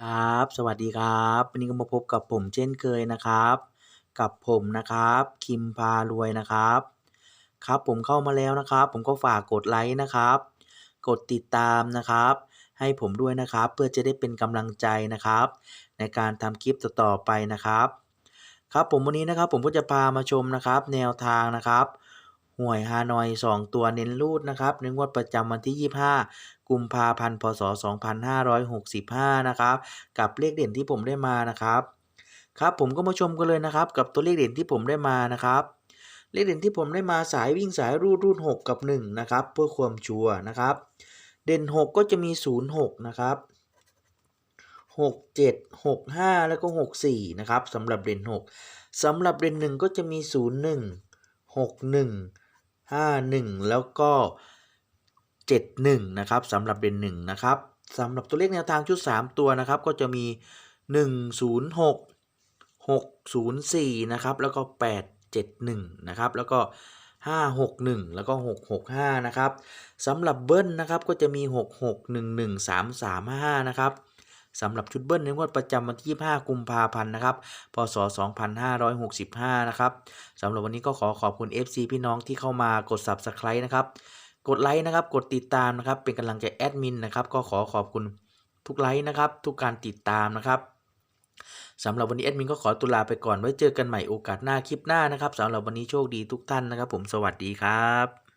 ครับ สวัสดีครับ วันนี้ก็มาพบกับผมเช่นเคยนะครับ กับผมนะครับ คิมพารวยนะครับ ครับผมเข้ามาแล้วนะครับ ผมก็ฝากกดไลค์นะครับ กดติดตามนะครับ ให้ผมด้วยนะครับ เพื่อจะได้เป็นกำลังใจนะครับ ในการทำคลิปต่อๆไปนะครับ ครับผมวันนี้นะครับผมก็จะพามาชมนะครับ แนวทางนะครับ หวยฮานอย 2 ตัวเน้นรูดนะครับในงวดประจำวันที่ 25 กุมภาพันธ์พศ 2565 นะครับ กับเลขเด่นที่ผมได้มานะครับ ครับผมก็มาชมกันเลยนะครับ กับตัวเลขเด่นที่ผมได้มานะครับเลขเด่นที่ผมได้มาสายวิ่งสายรูดรูด6กับ 1 นะครับ เพื่อความชัวร์นะครับ เด่น 6 ก็จะมี 06 นะครับ 6 7 6 5 แล้วก็ 64 นะครับสำหรับเด่น 6สำหรับเด่น 1 ก็จะมี 01 61 51 แล้วก็ 71 นะครับสำหรับเด่น1นะครับสำหรับตัวเลขแนวทางชุด 3 ตัวนะครับก็จะมี 106 604 นะครับ แล้วก็ 871 นะครับ แล้วก็ 561 แล้วก็ 665 นะครับสำหรับเบิ้ลนะครับก็จะมี 6611335 นะครับ สำหรับชุดเบิ้ลในงวดประจำวันที่ 25 กุมภาพันธ์นะครับ พศ 2565 นะครับสำหรับวันนี้ก็ขอขอบคุณ FC พี่น้องที่เข้ามากด Subscribe นะครับ กดไลค์นะครับ กดติดตามนะครับ เป็นกำลังใจแอดมินนะครับ ก็ขอขอบคุณทุกไลค์นะครับ ทุกการติดตามนะครับสำหรับวันนี้แอดมินก็ขอตุลาไปก่อน ไว้เจอกันใหม่โอกาสหน้าคลิปหน้านะครับสำหรับวันนี้โชคดีทุกท่านนะครับ ผมสวัสดีครับ